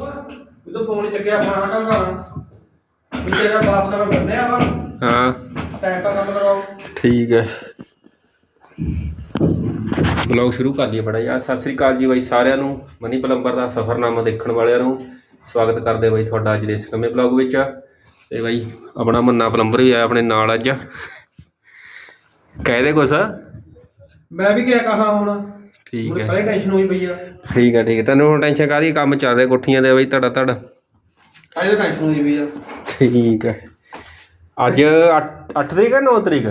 ਇਹ ਤਾਂ ਫੋਨ ਹੀ ਚੱਕਿਆ ਫੋਨ ਹਟਾ ਘਰ। ਵੀ ਤੇਰਾ ਬਾਪ ਦਾ ਮੈਂ ਬੰਨਿਆ ਵਾ। ਹਾਂ। ਟਾਈਮ ਤਾਂ ਕੰਮ ਕਰਵਾਓ। ਠੀਕ ਹੈ। ਬਲੌਗ ਸ਼ੁਰੂ ਕਰ ਲਈਏ ਬੜਾ ਯਾਰ ਸਤਿ ਸ੍ਰੀ ਅਕਾਲ ਜੀ ਬਾਈ ਸਾਰਿਆਂ ਨੂੰ। ਮਨੀ ਪਲੰਬਰ ਦਾ ਸਫ਼ਰਨਾਮਾ ਦੇਖਣ ਵਾਲਿਆਂ ਨੂੰ। ਸਵਾਗਤ ਕਰਦੇ ਬਾਈ ਤੁਹਾਡਾ ਅੱਜ ਦੇ ਇਸ ਨਵੇਂ ਬਲੌਗ ਵਿੱਚ। ਤੇ ਬਾਈ ਆਪਣਾ ਮੰਨਾ ਪਲੰਬਰ ਵੀ ਆਇਆ ਆਪਣੇ ਨਾਲ ਅੱਜ। ਕਹਿ ਦੇ ਕੁਛ। ਮੈਂ ਵੀ ਕਿਹਾ ਕਹਾ ਹੁਣ। ਠੀਕ ਹੈ। ਪਹਿਲੇ ਟੈਨਸ਼ਨ ਹੋਈ ਪਈ ਆ? ਠੀਕ ਹੈ ਠੀਕ ਹੈ। ਤੈਨੂੰ ਹੁਣ ਟੈਨਸ਼ਨ ਕਾਦੀ ਕੰਮ ਚੱਲ ਰਿਹਾ ਕੋਠੀਆਂ ਦੇ ਬਾਈ ਧੜਾ ਧੜ। ਤਾਂ ਟੈਨਸ਼ਨ ਹੋਈ ਪਈ ਆ? ਠੀਕ ਹੈ। ਅੱਜ 8 ਤਰੀਕ ਹੈ 9 ਤਰੀਕ?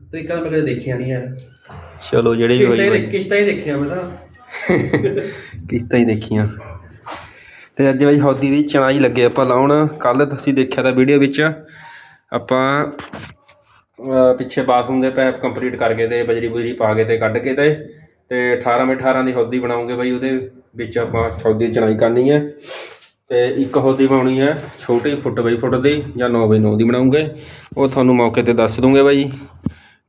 ਤਰੀਕਾ ਮੈਂ ਕਦੇ ਦੇਖਿਆ ਨਹੀਂ ਯਾਰ। ਚਲੋ ਜਿਹੜੀ ਵੀ ਹੋਈ ਕਿਸ਼ਤਾਂ ਹੀ ਬਾਈ। ਕਿਸ਼ਤਾਂ ਹੀ ਦੇਖਿਆ ਮੈਂ ਤਾਂ। ਕਿਸ਼ਤਾਂ ਹੀ ਦੇਖੀਆਂ। ਤੇ ਅੱਜ ਬਾਈ ਹੌਦੀ ਦੀ ਚਣਾਈ ਲੱਗੇ ਆਪਾਂ ਲਾਉਣ। ਕੱਲ ਤੁਸੀਂ ਦੇਖਿਆ ਤਾਂ ਵੀਡੀਓ ਵਿੱਚ। ਆਪਾਂ ਪਿੱਛੇ ਬਾਥਰੂਮ ਦੇ ਪੈਪ ਕੰਪਲੀਟ ਕਰਕੇ ਤੇ ਬਜਰੀ ਬੁਜਰੀ ਪਾ ਕੇ ਤੇ ਕੱਢ ਕੇ ਤੇ ਅਤੇ ਅਠਾਰਾਂ ਬਾਏ ਅਠਾਰਾਂ ਦੀ ਹੌਦੀ ਬਣਾਉਂਗੇ ਬਾਈ, ਉਹਦੇ ਵਿੱਚ ਆਪਾਂ ਹੌਦੀ ਚਣਾਈ ਕਰਨੀ ਹੈ। ਅਤੇ ਇੱਕ ਹੌਦੀ ਬਣਾਉਣੀ ਹੈ, ਛੋਟੀ ਫੁੱਟ ਬਾਈ ਫੁੱਟ ਦੀ ਜਾਂ ਨੌ ਬਾਈ 9 ਦੀ ਬਣਾਉਂਗੇ। ਉਹ ਤੁਹਾਨੂੰ ਮੌਕੇ ਤੇ ਦੱਸ ਦੂੰਗੇ ਬਾਈ।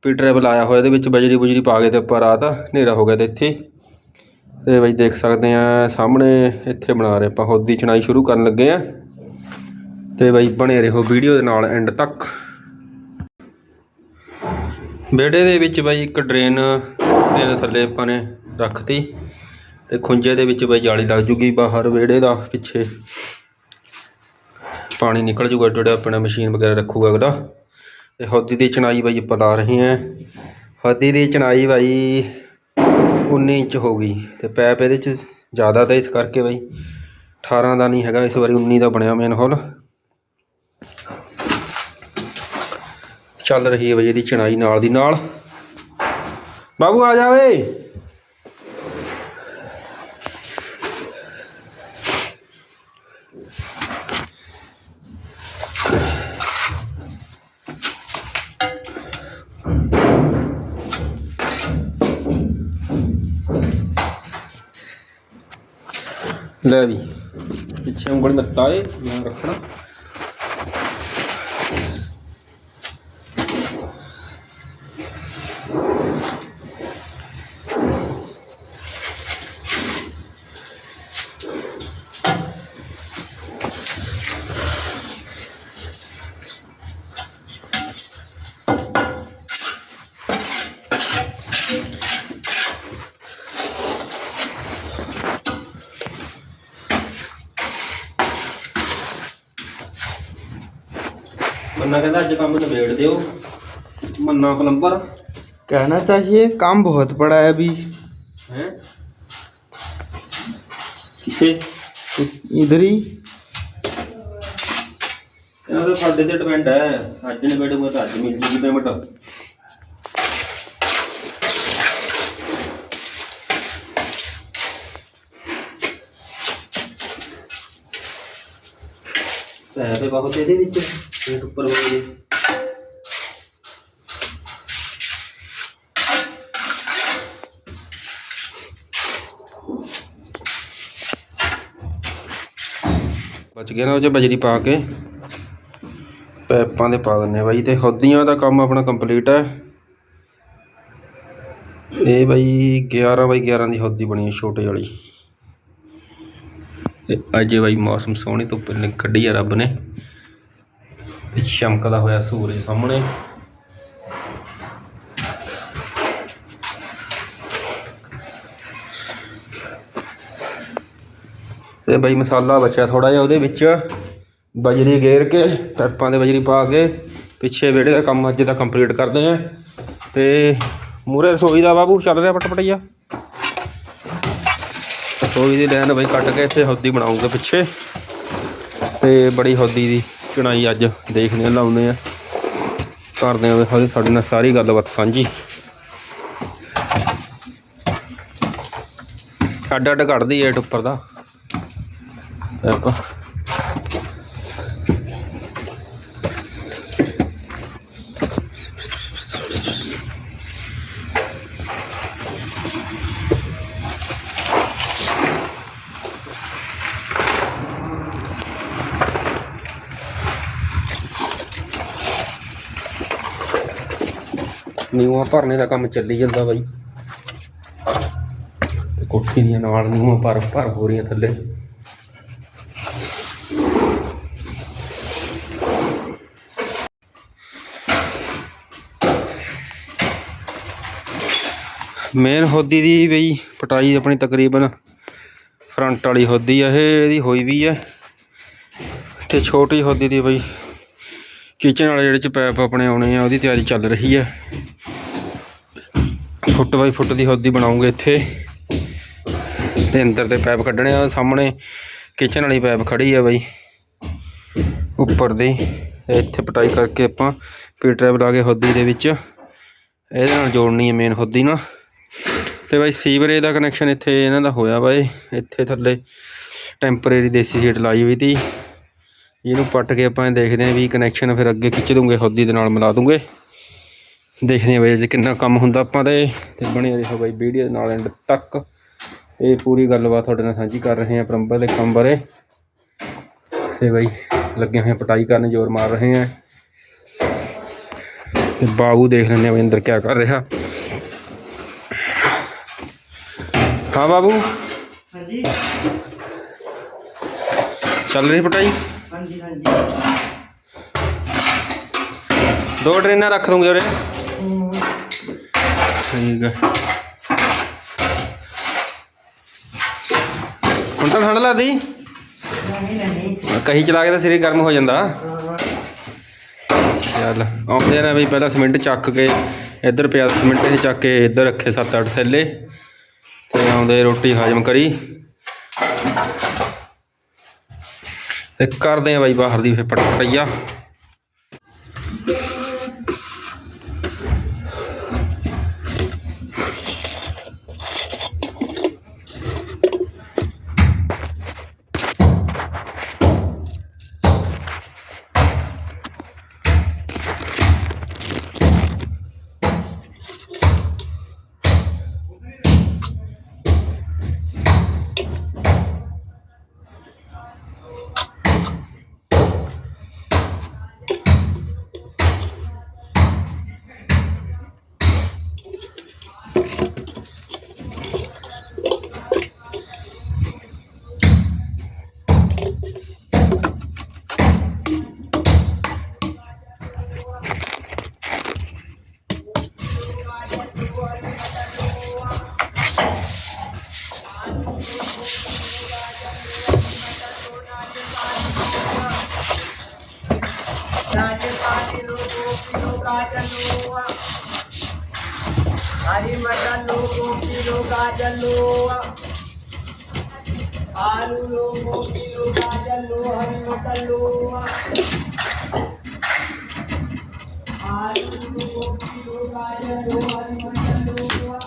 ਵੀ ਟਰੈਵਲ ਆਇਆ ਹੋਇਆ ਇਹਦੇ ਵਿੱਚ, ਬਜਰੀ ਬੁਜਰੀ ਪਾ ਕੇ ਤੇ ਉੱਪਰ ਰਾਤ ਹਨੇਰਾ ਹੋ ਗਿਆ ਤੇ ਇੱਥੇ। ਤੇ ਬਾਈ ਦੇਖ ਸਕਦੇ ਆ ਸਾਹਮਣੇ ਇੱਥੇ ਬਣਾ ਰਹੇ ਆਪਾਂ ਹੌਦੀ ਚਣਾਈ ਸ਼ੁਰੂ ਕਰਨ ਲੱਗੇ ਆ ਤੇ ਬਾਈ ਬਣੇ ਰਹੋ ਵੀਡੀਓ ਦੇ ਨਾਲ ਐਂਡ ਤੱਕ। ਵਿਹੜੇ ਦੇ ਵਿੱਚ ਬਾਈ ਇੱਕ ਡਰੇਨ ਦੇ ਥੱਲੇ ਆਪਾਂ ਨੇ ਰੱਖਤੀ ਅਤੇ ਖੁੰਝੇ ਦੇ ਵਿੱਚ ਬਾਈ ਜਾਲੀ ਲੱਗ ਜੂਗੀ ਬਾਹਰ ਵਿਹੜੇ ਦਾ ਪਿੱਛੇ। ਪਾਣੀ ਨਿਕਲ ਜੂਗਾ ਜਿਹੜਾ ਆਪਣਾ ਮਸ਼ੀਨ ਵਗੈਰਾ ਰੱਖੂਗਾ ਅਗਲਾ। ਤੇ ਹੌਦੀ ਦੀ ਚਣਾਈ ਬਾਈ ਆਪਾਂ ਲਾ ਰਹੇ ਹਾਂ। ਹੌਦੀ ਦੀ ਚਣਾਈ ਬਾਈ 19 ਇੰਚ ਹੋ ਗਈ ਤੇ ਪੈਪ ਇਹਦੇ ਚ ਜ਼ਿਆਦਾ ਤਾਂ ਇਸ ਕਰਕੇ ਬਾਈ 18 ਦਾ ਨਹੀਂ ਹੈਗਾ, ਇਸ ਵਾਰੀ 19 ਦਾ ਬਣਿਆ ਮੇਨ ਹੋਲ ਚੱਲ ਰਹੀ ਹੈ ਬਾਈ ਇਹਦੀ ਚਣਾਈ ਨਾਲ ਦੀ ਨਾਲ। ਬਾਬੂ ਆ ਜਾਵੇ ਲੈ ਵੀ, ਪਿੱਛੇ ਉਂਗਲ ਮੱਤਾ ਏ, ਧਿਆਨ ਰੱਖਣਾ। ਮੰਨਾ ਕਹਿੰਦਾ ਅੱਜ ਕੰਮ ਨਿਬੇੜ ਦਿਓ ਮੰਨਾ ਪਲੰਬਰ कहना चाहिए काम बहुत बड़ा है अभी ਹੈ ਕਿੱਥੇ इधर ही ਇਹ ਤਾਂ ਸਾਡੇ ਤੇ ਡਿਪੈਂਡ ਹੈ ਅੱਜ ਨਿਬੇੜੂਗਾ ਤਾਂ ਅੱਜ ਮਿਲ ਜੂਗੀ ਪੇਮੈਂਟ ਪੈਸੇ ਬਹੁਤ ਇਹਦੇ ਵਿੱਚ ਰੇਟ ਉੱਪਰ ਹੋ ਗਏ ਬਚ ਗਿਆ ਨਾ ਉਹ ਚ ਬਜਰੀ ਪਾ ਕੇ। ਪੈਪਾਂ ਦੇ ਪਾ ਦਿੰਨੇ ਆ ਬਾਈ, ਤੇ ਹੌਦੀਆਂ ਦਾ ਕੰਮ ਆਪਣਾ ਕੰਪਲੀਟ ਹੈ। ਇਹ ਬਾਈ 11 ਬਾਈ 11 ਦੀ ਹੌਦੀ ਬਣੀ ਹੈ, ਛੋਟੇ ਵਾਲੀ। ਤੇ ਅੱਜ ਬਾਈ ਮੌਸਮ ਸੋਹਣੀ ਧੁੱਪ ਨੇ ਕੱਢੀ ਆ ਰੱਬ ਨੇ। ਚਮਕਦਾ ਹੋਇਆ ਸੂਰਜ ਸਾਹਮਣੇ। ਤੇ ਬਈ ਮਸਾਲਾ ਬਚਿਆ ਥੋੜਾ ਜਿਹਾ ਉਹਦੇ ਵਿੱਚ। ਬਜਰੀ ਗੇਰ ਕੇ ਪੈਪਾਂ ਦੇ ਬਜਰੀ ਪਾ ਕੇ, ਪਿੱਛੇ ਵਿਹੜੇ ਦਾ ਕੰਮ ਅੱਜ ਦਾ ਕੰਪਲੀਟ ਕਰਦੇ ਆ ਤੇ ਮੂਰੇ ਰਸੋਈ ਦਾ ਬਾਬੂ, ਚੱਲ ਰਿਹਾ ਪਟਪਟਈਆ ਰਸੋਈ ਦੀ ਲਾਈਨ ਬਈ ਕੱਟ ਕੇ ਇੱਥੇ ਹੌਦੀ ਬਣਾਉਂਗੇ ਪਿੱਛੇ। ਤੇ ਬੜੀ ਹੌਦੀ ਦੀ ਚਣਾਈ ਅੱਜ ਦੇਖਦੇ ਆ ਲਾਉਂਦੇ ਆ ਕਰਦੇ ਆ ਹੌਦੀ ਸਾਡੇ ਨਾਲ ਸਾਰੀ ਗੱਲਬਾਤ ਸਾਂਝੀ। ਅੱਡ ਅੱਡ ਕੱਢਦੀ ਏਟ ਉੱਪਰ ਦਾ। ਆਪਾਂ ਨਿਊਆਂ ਭਰਨੇ ਦਾ ਕੰਮ ਚੱਲੀ ਜਾਂਦਾ ਬਾਈ। ਤੇ ਕੋਠੀ ਦੀਆਂ ਨਾਲ ਨਿਊਆਂ ਭਰ ਭਰ ਹੋ ਰਹੀਆਂ ਥੱਲੇ। ਮੇਨ ਹੋਦੀ ਦੀ ਬਈ, ਪਟਾਈ ਆਪਣੀ ਤਕਰੀਬਨ ਫਰੰਟ ਵਾਲੀ ਹੋਦੀ ਆ, ਇਹ ਇਹਦੀ ਹੋਈ ਵੀ ਹੈ ਤੇ ਛੋਟੀ ਹੋਦੀ ਦੀ ਬਈ ਕਿਚਨ ਵਾਲੇ ਜਿਹੜੇ ਚ ਪੈਪ ਆਪਣੇ ਆਉਣੇ ਆ, ਉਹਦੀ ਤਿਆਰੀ ਚੱਲ ਰਹੀ ਹੈ ਫੁੱਟ ਬਾਈ ਫੁੱਟ ਦੀ ਹੌਦੀ ਬਣਾਉਂਗੇ ਇੱਥੇ। ਤੇ ਅੰਦਰ ਦੇ ਪੈਪ ਕੱਢਣੇ ਆ, ਸਾਹਮਣੇ ਕਿਚਨ ਵਾਲੀ ਪੈਪ ਖੜੀ ਆ ਬਾਈ। ਉੱਪਰ ਦੀ। ਇੱਥੇ ਪਟਾਈ ਕਰਕੇ ਆਪਾਂ ਪੀ ਟਰੈਪ ਲਾ ਕੇ ਹੋਦੀ ਦੇ ਵਿੱਚ। ਇਹਦੇ ਨਾਲ ਜੋੜਨੀ ਹੈ ਮੇਨ ਹੋਦੀ ਨਾਲ। ਤੇ ਬਾਈ ਸੀਵਰੇਜ ਦਾ ਕਨੈਕਸ਼ਨ ਇੱਥੇ ਇਹਨਾਂ ਦਾ ਹੋਇਆ ਬਾਈ। ਇੱਥੇ ਥੱਲੇ ਟੈਂਪਰੇਰੀ ਦੇਸੀ ਸੀਟ ਲਾਈ ਹੋਈ ਤੀ। ਇਹਨੂੰ ਪੱਟ ਕੇ ਆਪਾਂ ਇਹ ਦੇਖਦੇ ਹਾਂ ਵੀ ਕਨੈਕਸ਼ਨ ਫਿਰ ਅੱਗੇ ਖਿੱਚ ਦੂੰਗੇ, ਹੋਦੀ ਦੇ ਨਾਲ ਮਿਲਾ ਦੂੰਗੇ। ਦੇਖਦੇ ਹਾਂ ਬਾਈ ਜੇ ਕਿੰਨਾ ਕੰਮ ਹੁੰਦਾ ਆਪਾਂ ਤੇ ਤੇ ਬਣੇ ਰਹੋ ਬਾਈ ਵੀਡੀਓ ਦੇ ਨਾਲ ਐਂਡ ਤੱਕ। ਇਹ ਪੂਰੀ ਗੱਲਬਾਤ ਤੁਹਾਡੇ ਨਾਲ ਸਾਂਝੀ ਕਰ ਰਹੇ ਹਾਂ ਪਲੰਬਰ ਦੇ ਕੰਮ ਬਾਰੇ। ਤੇ ਬਾਈ ਲੱਗੇ ਹੋਏ ਪਟਾਈ ਕਰਨ ਜ਼ੋਰ ਮਾਰ ਰਹੇ ਆ। ਤੇ ਬਾਬੂ ਦੇਖ ਲੈਂਦੇ ਆ ਬਈ ਅੰਦਰ ਕੀ ਕਰ ਰਿਹਾ। ਹਾਂ ਬਾਬੂ ਹਾਂਜੀ। ਚੱਲ ਰਹੀ ਪਟਾਈ? ਹਾਂਜੀ ਹਾਂਜੀ। ਦੋ ਟ੍ਰੇਨਾਂ ਰੱਖ ਦੂੰਗੇ ਉਰੇ। ਠੀਕ ਹੈ ਹੁਣ ਤਾਂ ਠੰਡ ਲੱਗਦੀ? ਨਹੀਂ ਨਹੀਂ। ਕਹੀ ਚਲਾ ਕੇ ਤਾਂ ਸਿਰੇ ਗਰਮ ਹੋ ਜਾਂਦਾ। ਚੱਲ ਆਉਂਦੇ ਨੇ ਬਈ ਪਹਿਲਾਂ ਸਿਮੈਂਟ ਚੱਕ ਕੇ ਇੱਧਰ ਪਿਆ ਸਿਮੈਂਟ ਇਹ ਚੱਕ ਕੇ ਇੱਧਰ ਰੱਖੇ 7-8 ਥੈਲੇ ਤੇ ਆਉਂਦੇ ਰੋਟੀ ਹਾਜ਼ਮ ਕਰੀ। ਤੇ ਕਰਦੇ ਆ ਬਾਈ ਬਾਹਰ ਦੀ ਫੇ ਪਟਪਟਈਆ हरी मटर लोगों किलो गाजर लोआ आलू लोगों किलो गाजर लो हरी मटर लोआ आलू लोगों किलो गाजर लो हरी मटर लोआ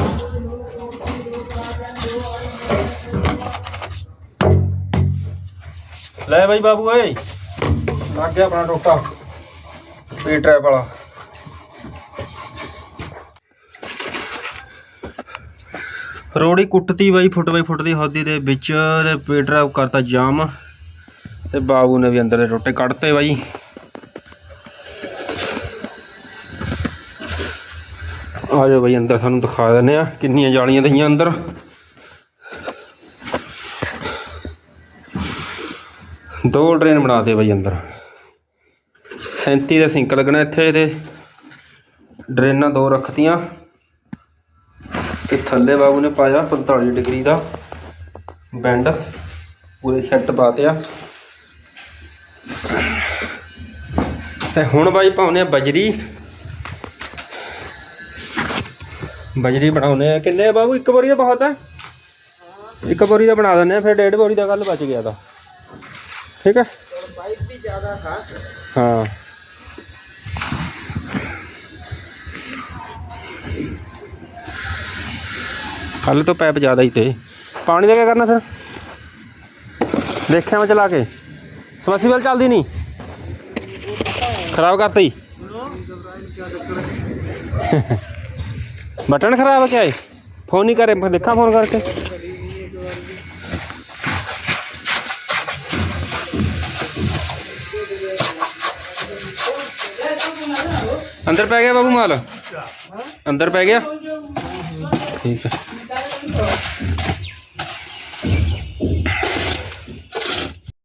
आलू लोगों किलो गाजर लो ਪੀ ਟਰੈਪ ਵਾਲਾ। ਰੋੜੀ ਕੁੱਟਤੀ ਬਾਈ, ਫੁੱਟ ਬਾਈ, ਫੁੱਟ ਦੀ ਹੌਦੀ ਦੇ ਵਿੱਚ ਤੇ ਪੀ ਟਰੈਪ ਕਰਤਾ ਜਾਮ। ਤੇ ਬਾਬੂ ਨੇ ਵੀ ਅੰਦਰ ਦੇ ਟੋਟੇ ਕੱਢਤੇ ਬਾਈ। ਆ ਜਾਓ ਬਾਈ, ਅੰਦਰ ਸਾਨੂੰ ਦਿਖਾ ਦਿੰਦੇ ਆ ਕਿੰਨੀਆਂ ਜਾਲੀਆਂ ਦਈਆਂ ਅੰਦਰ। ਦੋ ਡਰੇਨ ਬਣਾਤੇ ਬਾਈ ਅੰਦਰ। 37 ਦਾ ਸਿੰਕ ਲੱਗਣਾ ਇੱਥੇ ਇਹਦੇ। ਡਰੇਨਾਂ ਦੋ ਰੱਖਤੀਆਂ। ਤੇ ਥੱਲੇ ਬਾਬੂ ਨੇ ਪਾਇਆ 45 ਡਿਗਰੀ ਦਾ ਬੈਂਡ। ਪੂਰੇ ਸੈੱਟ ਪਾਤੇ ਆ ਤੇ ਹੁਣ ਬਾਈ ਪਾਉਨੇ ਆ ਬਜਰੀ। ਬਜਰੀ ਬਣਾਉਨੇ ਆ। ਕਿੰਨੇ ਬਾਬੂ? ਇੱਕ ਬੋਰੀ ਦਾ ਬਹੁਤ ਹੈ ਇੱਕ ਬੋਰੀ ਦਾ ਬਣਾ ਦਿੰਨੇ ਆ ਫਿਰ ਡੇਢ ਬੋਰੀ ਦਾ ਕੱਲ ਬਚ ਗਿਆ ਤਾਂ। ਠੀਕ ਹੈ ਹਾਂ। ਕੱਲ ਤੋਂ ਪੈਪ ਜ਼ਿਆਦਾ ਹੀ ਤੇ ਪਾਣੀ ਦਾ ਕੀ ਕਰਨਾ ਫਿਰ ਦੇਖਿਆ ਮੈਂ ਚਲਾ ਕੇ ਸਮਰਸੀਬਲ ਚੱਲਦੀ ਨਹੀਂ ਖਰਾਬ ਕਰਤੀ ਬਟਨ ਖਰਾਬ ਹੈ ਕਿਆ ਹੈ ਫੋਨ ਨਹੀਂ ਕਰੇ ਮੈਂ ਦੇਖਾਂ ਫੋਨ ਕਰਕੇ ਅੰਦਰ ਪੈ ਗਿਆ ਬਾਬੂ ਮਾਲ ਅੰਦਰ ਪੈ ਗਿਆ ਠੀਕ ਹੈ